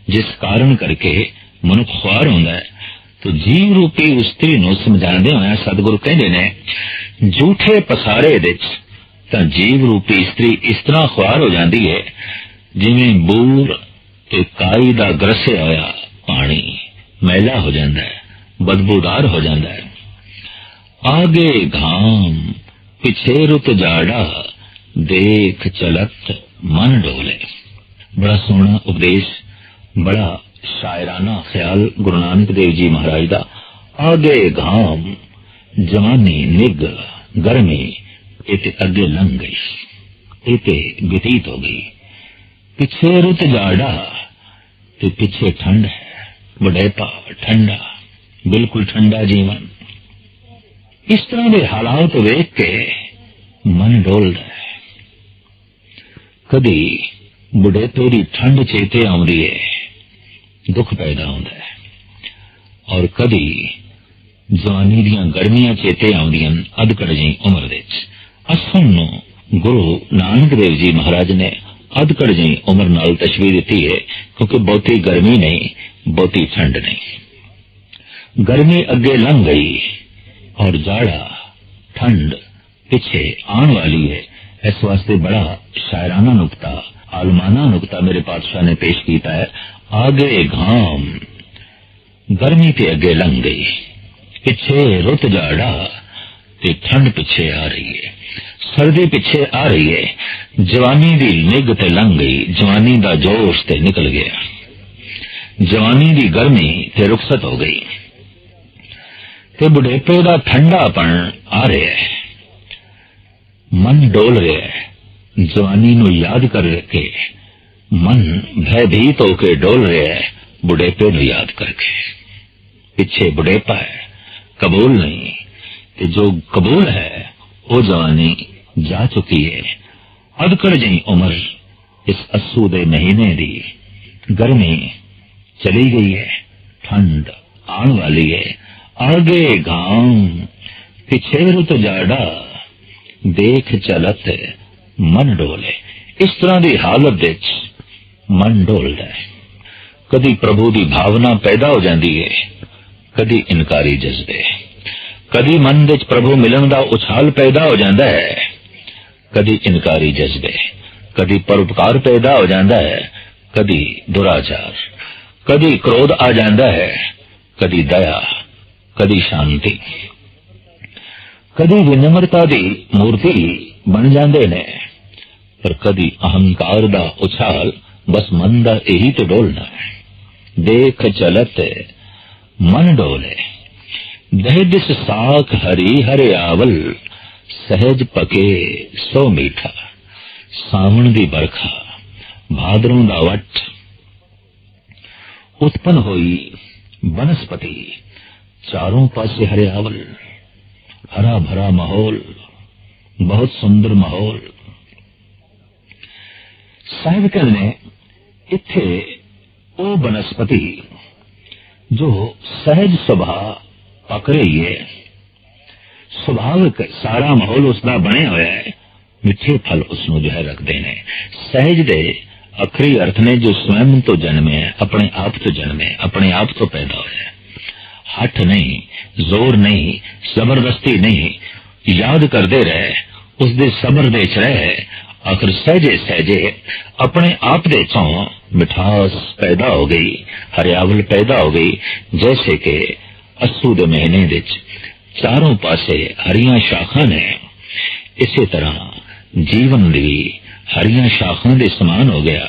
ਜਿਸ ਕਾਰਨ ਕਰਕੇ ਮਨੁੱਖ ਖੁਆਰ ਹੁੰਦਾ ਹੈ। ਤੋ ਜੀਵ ਰੂਪੀ ਉਸਤਰੀ ਨੂੰ ਸਮਝਾਉਂਦੇ ਹੋਇਆ ਸਤਿਗੁਰੂ ਕਹਿੰਦੇ ਨੇ, ਝੂਠੇ ਪਸਾਰੇ ਵਿੱਚ ਤਾਂ ਜੀਵ ਰੂਪੀ ਇਸਤਰੀ ਇਸ ਤਰ੍ਹਾਂ ਖੁਆਰ ਹੋ ਜਾਂਦੀ ਹੈ ਜਿਵੇਂ ਬੂਰ ਤੇ ਕਾਈ ਦਾ ਗਰਸਿਆ ਹੋਇਆ ਪਾਣੀ ਮੈਲਾ ਹੋ ਜਾਂਦਾ ਹੈ, ਬਦਬੂਦਾਰ ਹੋ ਜਾਂਦਾ ਹੈ। ਆਗੇ ਘਾਮ ਪਿਛੇ ਰੁਤ ਜਾੜਾ ਦੇਖ ਚਲਤ ਮਨ ਡੋਲੇ ਬੜਾ ਸੋਹਣਾ ਉਪਦੇਸ਼ ਬੜਾ ਸ਼ਾਇਰਾਨਾ ਖਿਆਲ ਗੁਰੂ ਨਾਨਕ ਦੇਵ ਜੀ ਮਹਾਰਾਜ ਦਾ ਆਗੇ ਘਾਮ ਜਵਾਨੀ ਨਿਗ ਗਰਮੀ ਇਹ ਤੇ ਅੱਗੇ ਲੰਘ ਗਈ ਇਹ ਤੇ ਬਤੀਤ ਹੋ ਗਈ ਪਿੱਛੇ ਰੁੱਤ ਜਾੜਾ ਤੇ ਪਿੱਛੇ ਠੰਡ ਹੈ ਬੜੇਪਾ ਠੰਡਾ ਬਿਲਕੁਲ ਠੰਡਾ ਜੀਵਨ ਇਸ ਤਰ੍ਹਾਂ ਦੇ ਹਾਲਾਤ ਵੇਖ ਕੇ ਮਨ ਡੋਲਦਾ ਹੈ। ਕਦੀ ਬੁਢੇਪੇ ਦੀ ਠੰਡ ਚੇਤੇ ਆਉਂਦੀ ਹੈ ਦੁੱਖ ਪੈਦਾ ਹੁੰਦਾ ਹੈ। ਔਰ ਕਦੀ ਜਵਾਨੀ ਦੀਆਂ ਗਰਮੀਆਂ ਚੇਤੇ ਆਉਂਦੀਆਂ ਅਧਕੜ ਜੀ ਉਮਰ ਵਿੱਚ। ਅਸਲ ਨੂੰ ਗੁਰੂ ਨਾਨਕ ਦੇਵ ਜੀ ਮਹਾਰਾਜ ਨੇ ਅਧਕੜ ਜੀ ਉਮਰ ਨਾਲ ਤਸ਼ਬੀਹ ਦਿੱਤੀ ਹੈ ਕਿਉਂਕਿ ਬਹੁਤੀ ਗਰਮੀ ਨਹੀਂ, ਬਹੁਤੀ ਠੰਡ ਨਹੀਂ। ਗਰਮੀ ਅੱਗੇ ਲੰਘ ਗਈ। ਔਰ ਜਾੜਾ ਠੰਡ ਪਿੱਛੇ ਆਉਣ ਵਾਲੀ ਹੈ ਇਸ ਵਾਸਤੇ ਬੜਾ ਸ਼ਾਇਰਾਨਾ ਨੁਕਤਾ ਆਲਮਾਨਾ ਨੁਕਤਾ ਮੇਰੇ ਪਾਤਸ਼ਾਹ ਨੇ ਪੇਸ਼ ਕੀਤਾ ਹੈ ਆਗੇ ਘਾਮ ਗਰਮੀ ਤੇ ਅੱਗੇ ਲੰਘ ਗਈ ਪਿੱਛੇ ਰੁੱਤ ਜਾੜਾ ਤੇ ਠੰਡ ਪਿੱਛੇ ਆ ਰਹੀ ਹੈ ਸਰਦੀ ਪਿੱਛੇ ਆ ਰਹੀ ਹੈ ਜਵਾਨੀ ਦੀ ਨਿੱਘ ਤੇ ਲੰਘ ਗਈ ਜਵਾਨੀ ਦਾ ਜੋਸ਼ ਤੇ ਨਿਕਲ ਗਿਆ ਜਵਾਨੀ ਦੀ ਗਰਮੀ ਤੇ ਰੁਖਸਤ ਹੋ ਗਈ ਤੇ ਬੁਢੇਪੇ ਦਾ ਠੰਡਾਪਣ ਆ ਰਿਹਾ ਹੈ ਮਨ ਡੋਲ ਰਿਹਾ ਹੈ ਜਵਾਨੀ ਨੂੰ ਯਾਦ ਕਰ ਕੇ ਮਨ ਭੈਭੀਤ ਹੋ ਕੇ ਡੋਲ ਰਿਹਾ ਹੈ ਬੁਢੇਪੇ ਨੂੰ ਯਾਦ ਕਰਕੇ ਪਿੱਛੇ ਬੁਢੇਪਾ ਹੈ ਕਬੂਲ ਨਹੀਂ ਤੇ ਜੋ ਕਬੂਲ ਹੈ ਉਹ ਜਵਾਨੀ ਜਾ ਚੁੱਕੀ ਹੈ ਅਦਕੜ ਜਈ ਉਮਰ ਇਸ ਅਸੂ ਦੇ ਮਹੀਨੇ ਦੀ ਗਰਮੀ ਚਲੀ ਗਈ ਹੈ ਠੰਡ ਆਉਣ ਵਾਲੀ ਹੈ ਆਗੇ ਗਾਮ ਪਿਛੇ ਰੁਤ ਜਾੜਾ ਦੇਖ ਚਲਤ ਮਨ ਡੋਲੇ ਇਸ ਤਰ੍ਹਾਂ ਦੀ ਹਾਲਤ ਵਿੱਚ ਮਨ ਡੋਲਦਾ ਹੈ ਕਦੀ ਪ੍ਰਭੂ ਦੀ ਭਾਵਨਾ ਪੈਦਾ ਹੋ ਜਾਂਦੀ ਹੈ ਕਦੀ ਇਨਕਾਰੀ ਜਜ਼ਬੇ ਕਦੀ ਮਨ ਵਿੱਚ ਪ੍ਰਭੂ ਮਿਲਣ ਦਾ ਉਛਾਲ ਪੈਦਾ ਹੋ ਜਾਂਦਾ ਹੈ ਕਦੀ ਇਨਕਾਰੀ ਜਜ਼ਬੇ ਕਦੀ ਪਰਉਪਕਾਰ ਪੈਦਾ ਹੋ ਜਾਂਦਾ ਹੈ ਕਦੀ ਦੁਰਾਚਾਰ ਕਦੀ ਕ੍ਰੋਧ ਆ ਜਾਂਦਾ ਹੈ ਕਦੀ ਦਇਆ ਕਦੀ ਸ਼ਾਂਤੀ ਕਦੀ ਵਿਨਮਰਤਾ ਦੀ ਮੂਰਤੀ ਬਣ ਜਾਂਦੇ ਨੇ ਪਰ ਕਦੀ ਅਹੰਕਾਰ ਦਾ ਉਛਾਲ ਬਸ ਮਨ ਦਾ ਇਹੀ ਤੇ ਡੋਲਣਾ ਹੈ ਦੇਖ ਚਲਤ ਮਨ ਡੋਲੇ ਦਹਿਦਿਸ ਸਾਖ ਹਰੀ ਹਰਿਆਵਲ ਸਹਿਜ ਪਕੇ ਸੋ ਮੀਠਾ ਸਾਵਣ ਦੀ ਬਰਖਾ ਭਾਦਰੋਂ ਦਾ ਵਟ ਉਤਪਨ ਹੋਈ ਬਨਸਪਤੀ ਚਾरों ਪਾਸੇ ਹਰਿਆਵਲ ਹਰਾ ਭਰਾ ਮਾਹੌਲ ਬਹੁਤ ਸੁੰਦਰ ਮਾਹੌਲ ਸਾਹਿਬ ਕਹਿੰਦੇ ਨੇ ਇੱਥੇ ਉਹ ਬਨਸਪਤੀ ਜੋ ਸਹਿਜ ਸੁਭਾਅ ਪਕ ਰਹੀ ਹੈ ਸੁਭਾਵਿਕ ਸਾਰਾ ਮਾਹੌਲ ਉਸ ਦਾ ਬਣਿਆ ਹੋਇਆ ਹੈ ਮਿੱਠੇ ਫਲ ਉਸ ਨੂੰ ਜੋ ਹੈ ਰੱਖਦੇ ਨੇ ਸਹਿਜ ਦੇ ਅਖਰੀ ਅਰਥ ਨੇ ਜੋ ਸਵੈਮ ਤੋਂ ਜਨਮੇ ਹੈ ਆਪਣੇ ਆਪ ਤੋਂ ਜਨਮੇ ਹੈ ਆਪਣੇ ਆਪ ਤੋਂ ਪੈਦਾ ਹੋਇਆ ਹੈ ਹੱਠ ਨਹੀਂ ਜ਼ੋਰ ਨਹੀਂ ਜ਼ਬਰਦਸਤੀ ਨਹੀਂ ਯਾਦ ਕਰਦੇ ਰਹੇ ਉਸ ਦੇ ਸਬਰ ਦੇ ਚ ਰਹੇ ਆਖਰ ਸਹਜੇ ਸਹਜੇ ਆਪਣੇ ਆਪ ਦੇ ਚੋਂ ਮਿਠਾਸ ਪੈਦਾ ਹੋ ਗਈ ਹਰਿਆਵਲ ਪੈਦਾ ਹੋ ਗਈ ਜੈਸੇ ਕਿ ਅਸੂ ਦੇ ਮਹੀਨੇ ਵਿੱਚ ਚਾਰੋਂ ਪਾਸੇ ਹਰੀਆਂ ਸ਼ਾਖਾਂ ਨੇ ਇਸੇ ਤਰ੍ਹਾਂ ਜੀਵਨ ਦੀ ਹਰੀਆਂ ਸ਼ਾਖਾਂ ਦੇ ਸਮਾਨ ਹੋ ਗਿਆ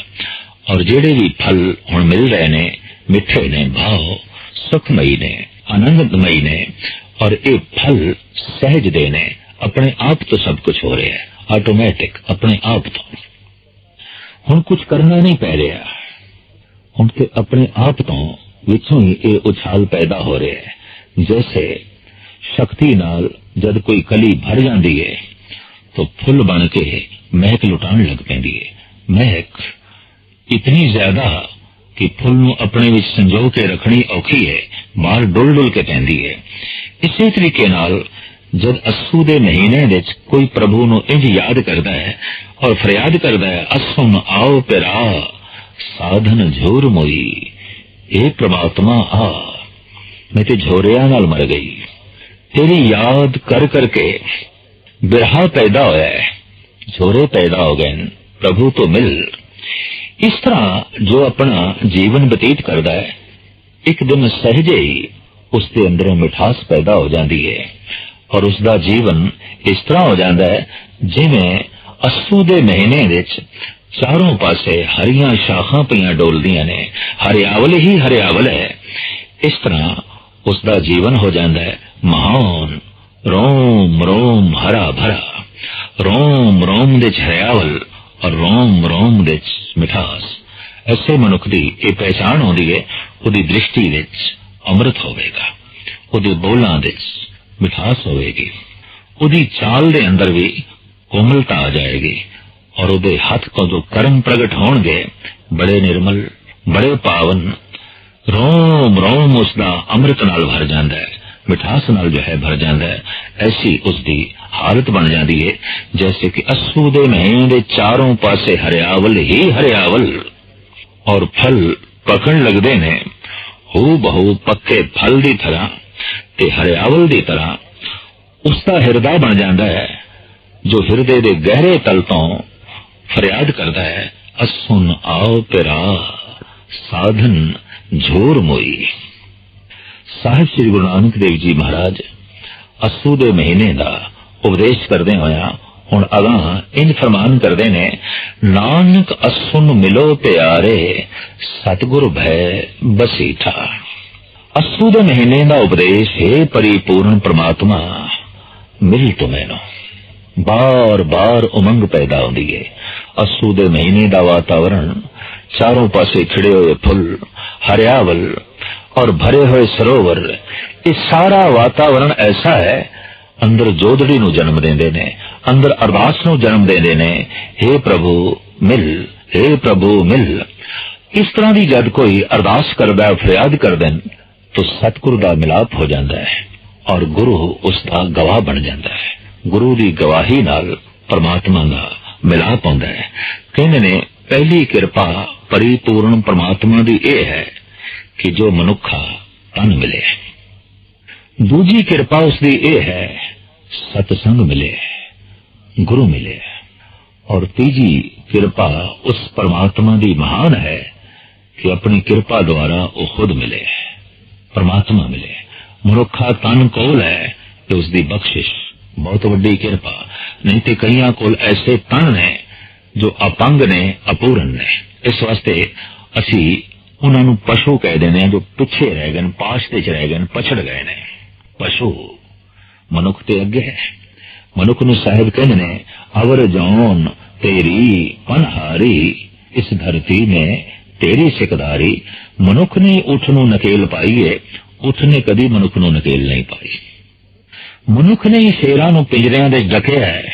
ਔਰ ਜਿਹੜੇ ਵੀ ਫਲ ਹੁਣ ਮਿਲ ਰਹੇ ਨੇ ਮਿੱਠੇ ਨੇ ਭਾਵ ਸੁਖਮਈ ਨੇ ਆਨੰਦਮਈ ਨੇ ਔਰ ਇਹ ਫਲ ਸਹਿਜ ਦੇ ਨੇ। ਆਪਣੇ ਆਪ ਤੋਂ ਸਭ ਕੁਝ ਹੋ ਰਿਹਾ ਹੈ। ਆਟੋਮੈਟਿਕ ਆਪਣੇ ਆਪ ਤੋਂ। ਹੁਣ ਕੁਝ ਕਰਨਾ ਨਹੀਂ ਪੈ ਰਿਹਾ। ਹੁਣ ਤੇ ਆਪਣੇ ਆਪ ਤੋਂ ਵਿੱਚੋਂ ਹੀ ਇਹ ਉਛਾਲ ਪੈਦਾ ਹੋ ਰਿਹਾ ਹੈ। ਜੈਸੇ ਸ਼ਕਤੀ ਨਾਲ ਜਦ ਕੋਈ ਕਲੀ ਭਰ ਜਾਂਦੀ ਹੈ ਤਾਂ ਫੁੱਲ ਬਣ ਕੇ ਮਹਿਕ ਲੁਟਾਉਣ ਲੱਗ ਪੈਂਦੀ ਹੈ ਮਹਿਕ ਇਤਨੀ ਜ਼ਿਆਦਾ ਕਿ ਫੁੱਲ ਨੂੰ ਆਪਣੇ ਵਿੱਚ ਸੰਜੋ ਕੇ ਰੱਖਣੀ ਔਖੀ ਹੈ ਬਾਹਰ ਡੁੱਲ ਡੁੱਲ ਕੇ ਪੈਂਦੀ ਹੈ ਇਸੇ ਤਰੀਕੇ ਨਾਲ ਜਦ ਅਸੂ ਦੇ ਮਹੀਨੇ ਵਿੱਚ ਕੋਈ ਪ੍ਰਭੂ ਨੂੰ ਇੰਜ ਯਾਦ ਕਰਦਾ ਹੈ ਔਰ ਫਰਿਆਦ ਕਰਦਾ ਹੈ ਅਸਮ ਆਓ ਪਿਰਾ, ਸਾਧਨ ਝੂਰ ਮੋਈ ਇਹ ਪ੍ਰਮਾਤਮਾ ਆ, ਮੈਂ ਤੇ ਝੋਰਿਆਂ ਨਾਲ ਮਰ ਗਈ। ਤੇਰੀ ਯਾਦ ਕਰ ਕਰਕੇ ਬਿਰਹਾ ਪੈਦਾ ਹੋਇਆ ਹੈ, ਝੋਰੇ ਪੈਦਾ ਹੋ ਗਏ ਪ੍ਰਭੂ ਤੋਂ ਮਿਲ। ਇਸ ਤਰ੍ਹਾਂ ਜੋ ਆਪਣਾ ਜੀਵਨ ਬਤੀਤ ਕਰਦਾ ਹੈ ਇੱਕ ਦਿਨ ਸਹਜੇ ਹੀ ਉਸ ਦੇ ਅੰਦਰੋਂ ਮਿਠਾਸ ਪੈਦਾ ਹੋ ਜਾਂਦੀ ਹੈ ਔਰ ਉਸ ਦਾ ਜੀਵਨ ਇਸ ਤਰ੍ਹਾਂ ਹੋ ਜਾਂਦਾ ਹੈ ਜਿਵੇਂ ਅਸੂ ਦੇ ਮਹੀਨੇ ਵਿੱਚ ਚਾਰੋਂ ਪਾਸੇ ਹਰੀਆਂ ਸ਼ਾਖਾਂ ਪਈਆਂ ਡੋਲਦੀਆਂ ਨੇ ਹਰਿਆਵਲ ਹੀ ਹਰਿਆਵਲ ਹੈ। ਇਸ ਤਰ੍ਹਾਂ ਉਸ ਦਾ ਜੀਵਨ ਹੋ ਜਾਂਦਾ ਹੈ। ਮਹਾਨ ਰੋਮ ਰੋਮ ਹਰਾ ਭਰਾ, ਰੋਮ ਰੋਮ ਦੇ ਹਰਿਆਵਲ ਔਰ ਰੋਮ ਰੋਮ ਦੇ ਮਿਠਾਸ। ਐਸੇ ਮਨੁੱਖ ਦੀ ਇਹ ਪਹਿਚਾਣ ਹੁੰਦੀ ਹੈ ਉਹਦੀ ਦ੍ਰਿਸ਼ਟੀ ਵਿੱਚ ਅੰਮ੍ਰਿਤ ਹੋਵੇਗਾ, ਉਹਦੇ ਬੋਲਾਂ ਵਿੱਚ ਮਿਠਾਸ ਹੋਵੇਗੀ, ਉਹਦੀ ਚਾਲ ਦੇ ਅੰਦਰ ਵੀ ਕੋਮਲਤਾ ਆ ਜਾਏਗੀ ਔਰ ਉਹਦੇ ਹੱਥ ਕੋ ਜੋ ਕਰਮ ਪ੍ਰਗਟ ਹੋਣਗੇ, ਬੜੇ ਨਿਰਮਲ, ਬੜੇ ਪਾਵਨ, ਰੋਮ ਰੋਮ ਉਸ ਦਾ ਅੰਮ੍ਰਿਤ ਨਾਲ ਭਰ ਜਾਂਦਾ ਹੈ, ਮਿਠਾਸ ਨਾਲ ਜੋ ਹੈ ਭਰ ਜਾਂਦਾ ਹੈ, ਐਸੀ ਉਸ ਦੀ ਹਾਲਤ ਬਣ ਜਾਂਦੀ ਹੈ, ਜੈਸੇ ਕਿ ਅਸੂ ਦੇ ਮਹੀਨੇ ਦੇ ਚਾਰੋਂ ਪਾਸੇ ਹਰਿਆਵਲ ਹੀ ਹਰਿਆਵਲ ਔਰ ਫਲ ਪਕਣ ਲੱਗਦੇ ਨੇ। ਹੂ ਬਹੁ ਪੱਕੇ ਫਲ ਦੀ ਤਰ੍ਹਾਂ ਤੇ ਹਰਿਆਵਲ ਦੀ ਤਰ੍ਹਾਂ ਉਸ ਦਾ ਹਿਰਦਾ ਬਣ ਜਾਂਦਾ ਹੈ, ਜੋ ਹਿਰਦੇ ਦੇ ਗਹਿਰੇ ਤਲ ਤੋਂ ਫਰਿਆਦ ਕਰਦਾ ਹੈ। ਅਸੁਨ ਆਓ ਤੇਰਾ ਸਾਧਨ ਝੋਰ ਮੋਈ। ਸਾਹਿਬ ਸ੍ਰੀ ਗੁਰੂ ਨਾਨਕ ਦੇਵ ਜੀ ਮਹਾਰਾਜ, ਅਸੂ ਦੇ ਮਹੀਨੇ ਦਾ ਉਪਦੇਸ਼ ਕਰਦੇ ਹੋਇਆ ਹੁਣ ਅਗਾਂ ਇੰਜ ਫਰਮਾਨ ਕਰਦੇ ਨੇ, ਨਾਨਕ ਅਸੁਨ ਮਿਲੋ ਪਿਆਰੇ, ਸਤਿਗੁਰ ਭੈ ਬਸੀਠਾ। ਅਸੂ ਦੇ ਮਹੀਨੇ ਦਾ ਉਪਦੇਸ਼ ਹੈ ਪਰਿਪੂਰਨ ਪ੍ਰਮਾਤਮਾ, ਮਿਲ ਤੋ ਬਾਰ ਬਾਰ ਉਮੰਗ ਪੈਦਾ ਹੁੰਦੀ ਹੈ ਅਸੂ ਦੇ ਮਹੀਨੇ ਦਾ ਵਾਤਾਵਰਣ, ਚਾਰੋਂ ਪਾਸੇ ਖਿੜੇ ਹੋਏ ਫੁੱਲ, ਹਰਿਆਵਲ ਔਰ ਭਰੇ ਹੋਏ ਸਰੋਵਰ, ਇਹ ਸਾਰਾ ਵਾਤਾਵਰਣ ਐਸਾ ਹੈ, ਅੰਦਰ ਜੋਦੜੀ ਨੂੰ ਜਨਮ ਦਿੰਦੇ ਨੇ। ਅੰਦਰ ਅਰਦਾਸ ਨੂੰ ਜਨਮ ਦੇ ਨੇ हे ਪ੍ਰਭੂ, ਮਿਲ हे ਪ੍ਰਭੂ, ਮਿਲ। ਇਸ ਤਰ੍ਹਾਂ ਦੀ ਜਦ ਕੋਈ ਅਰਦਾਸ ਕਰਦਾ ਫਰਿਆਦ ਕਰਦੇ ਨੇ, ਤਾਂ ਸਤਿਗੁਰੂ ਦਾ ਮਿਲਾਪ ਹੋ ਜਾਂਦਾ ਹੈ ਔਰ ਗੁਰੂ ਉਸ ਦਾ ਗਵਾਹ ਬਣ ਜਾਂਦਾ ਹੈ। ਗੁਰੂ ਦੀ ਗਵਾਹੀ ਨਾਲ ਪਰਮਾਤਮਾ ਦਾ ਮਿਲਾਪ ਹੁੰਦਾ ਹੈ। ਕਹਿੰਦੇ ਨੇ, ਪਹਿਲੀ ਕਿਰਪਾ ਪਰਿਪੂਰਨ ਪਰਮਾਤਮਾ ਦੀ ਇਹ ਹੈ ਕਿ ਜੋ ਮਨੁੱਖਾ ਤਨ ਮਿਲੇ ਦੂਜੀ ਕਿਰਪਾ ਉਸ ਦੀ ਇਹ ਹੈ, ਸਤਸੰਗ ਮਿਲੇ ਗੁਰੂ ਮਿਲੇ। ਔਰ ਤੀਜੀ ਕਿਰਪਾ ਉਸ ਪਰਮਾਤਮਾ ਦੀ ਮਹਾਨ ਹੈ ਕਿ ਆਪਣੀ ਕਿਰਪਾ ਦੁਆਰਾ ਉਹ ਖੁਦ ਮਿਲੇ, ਪਰਮਾਤਮਾ ਮਿਲੇ। ਮਨੁੱਖਾ ਤਨ ਕੋਲ ਹੈ ਤੇ ਉਸ ਦੀ ਬਖਸ਼ਿਸ਼ ਬਹੁਤ ਵੱਡੀ ਕਿਰਪਾ। ਨਹੀਂ ਤੇ ਕਈਆਂ ਕੋਲ ਐਸੇ ਤਨ ਨੇ ਜੋ ਅਪੰਗ ਨੇ, ਅਪੂਰਨ ਨੇ। ਇਸ ਵਾਸਤੇ ਅਸੀਂ ਉਹਨਾਂ ਨੂੰ ਪਸ਼ੂ ਕਹਿ ਦਿੰਦੇ ਹਾਂ ਜੋ ਪਿੱਛੇ ਰਹਿ ਗਏ ਨੇ ਪਾਸ਼ਤੇ ਚ ਰਹਿ ਗਏ ਨੇ, ਪਛੜ ਗਏ ਨੇ। ਪਸ਼ੂ ਮਨੁੱਖ ਤੇ ਅੱਗੇ ਹੈ। ਮਨੁੱਖ ਨੂੰ ਸਾਹਿਬ ਕਹਿੰਦੇ ਨੇ, ਅਵਰ ਜੌਨ ਇਸ ਧਰਤੀ ਨੇ ਤੇਰੀ ਸਿਕਦਾਰੀ। ਮਨੁੱਖ ਨੇ ਉਠ ਨੂੰ ਨਕੇਲ ਪਾਈ ਏ, ਉਠ ਨੇ ਕਦੀ ਮਨੁੱਖ ਨੂੰ ਨਕੇਲ ਨਹੀਂ ਪਾਈ। ਮਨੁੱਖ ਨੇ ਸ਼ੇਰਾਂ ਨੂੰ ਪਿੰਜਰਿਆਂ ਦੇ ਡਕਿਆ ਹੈ।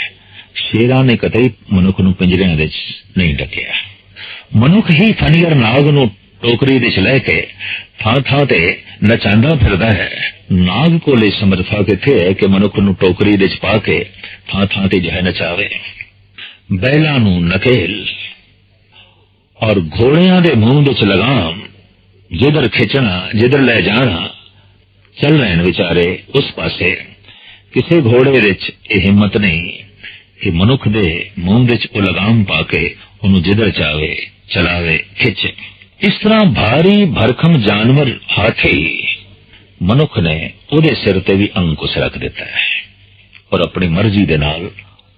ਸ਼ੇਰਾਂ ਨੇ ਕਦੇ ਮਨੁੱਖ ਨੂੰ ਪਿੰਜਰਿਆਂ ਦੇ ਨਹੀਂ ਡਕਿਆ। ਮਨੁੱਖ ਹੀ ਫਣੀਰ ਨਾਗ ਨੂੰ ਟੋਕਰੀ ਵਿੱਚ ਲੈ ਕੇ ਥਾਂ ਥਾਂ ਤੇ ਨਚਾਂਦਾ ਫਿਰਦਾ ਹੈ। ਨਾਗ ਕੋਲੇ ਸਮਰਥਾ ਕਿੱਥੇ ਹੈ ਕਿ ਮਨੁੱਖ ਨੂੰ ਟੋਕਰੀ ਵਿੱਚ ਪਾ ਕੇ ਥਾਂ ਥਾਂ ਤੇ ਜਹ ਨਚਾਵੇ? ਬੈਲਾਂ ਨੂੰ ਨਕੇਲ ਔਰ ਘੋੜਿਆਂ ਦੇ ਮੂੰਹ ਵਿੱਚ ਲਗਾਮ, ਜਿੱਧਰ ਖਿੱਚਣਾ, ਜਿੱਧਰ ਲੈ ਜਾਣਾ ਚੱਲ ਰਹੇ ਨੇ ਵਿਚਾਰੇ ਉਸ ਪਾਸੇ। ਕਿਸੇ ਘੋੜੇ ਵਿੱਚ ਇਹ ਹਿੰਮਤ ਨਹੀਂ ਕਿ ਮਨੁੱਖ ਦੇ ਮੂੰਹ ਵਿੱਚ ਉਹ ਲਗਾਮ ਪਾ ਕੇ ਉਹਨੂੰ ਜਿੱਧਰ ਚਾਵੇ, ਚਲਾਵੇ, ਖਿੱਚੇ। ਇਸ ਤਰ੍ਹਾਂ ਭਾਰੀ ਭਰਖਮ ਜਾਨਵਰ ਹਾਥੀ ਮਨੁੱਖ ਨੇ ਉਹਦੇ ਸਿਰ ਤੇ ਵੀ ਅੰਕੁਸ਼ ਰੱਖ ਦਿੱਤਾ ਹੈ ਔਰ ਆਪਣੀ ਮਰਜ਼ੀ ਦੇ ਨਾਲ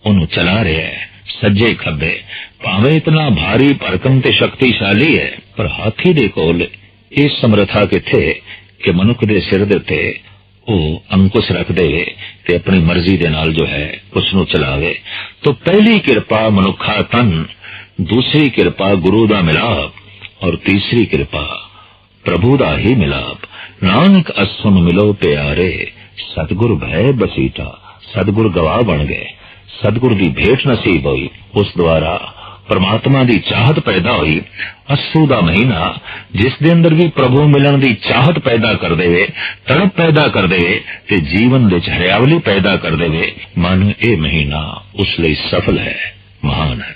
ਉਹਨੂੰ ਚਲਾ ਰਿਹਾ ਹੈ, ਸੱਜੇ ਖੱਬੇ। ਭਾਵੇਂ ਇਤਨਾ ਭਾਰੀ ਭਰਕਮ ਤੇ ਸ਼ਕਤੀਸ਼ਾਲੀ ਹੈ, ਪਰ ਹਾਥੀ ਦੇ ਕੋਲ ਇਹ ਸਮਰੱਥਾ ਕਿੱਥੇ ਕਿ ਮਨੁੱਖ ਦੇ ਸਿਰ ਦੇ ਉੱਤੇ ਉਹ ਅੰਕੁਸ਼ ਰੱਖ ਦੇਵੇ ਤੇ ਆਪਣੀ ਮਰਜ਼ੀ ਦੇ ਨਾਲ ਜੋ ਹੈ ਉਸ ਨੂੰ ਚਲਾਵੇ। ਤਾਂ ਪਹਿਲੀ ਕਿਰਪਾ ਮਨੁੱਖਾ ਤਨ, ਦੂਸਰੀ ਕਿਰਪਾ ਗੁਰੂ ਦਾ ਮਿਲਾਪ। ਔਰ ਤੀਸਰੀ ਕਿਰਪਾ ਪ੍ਰਭੂ ਦਾ ਹੀ ਮਿਲਾਪ ਨਾਨਕ ਅਸੁਨ ਮਿਲੋ ਪਿਆਰੇ ਸਤਿਗੁਰ ਭੈ ਬਸੀਤਾ ਸਤਿਗੁਰ ਗਵਾਹ ਬਣ ਗਏ ਸਤਿਗੁਰ ਦੀ ਭੇਟ ਨਸੀਬ ਹੋਈ ਉਸ ਦੁਆਰਾ ਪਰਮਾਤਮਾ ਦੀ ਚਾਹਤ ਪੈਦਾ ਹੋਈ ਅਸੂ ਦਾ ਮਹੀਨਾ ਜਿਸ ਦੇ ਅੰਦਰ ਵੀ ਪ੍ਰਭੂ ਮਿਲਣ ਦੀ ਚਾਹਤ ਪੈਦਾ ਕਰ ਦੇਵੇ ਤੜਪ ਪੈਦਾ ਕਰ ਦੇਵੇ ਤੇ ਜੀਵਨ ਦੇ ਹਰਿਆਵਲੀ ਪੈਦਾ ਕਰ ਦੇਵੇ ਮਨ ਇਹ ਮਹੀਨਾ ਉਸ ਲਈ ਸਫਲ ਹੈ ਮਹਾਨ ਹੈ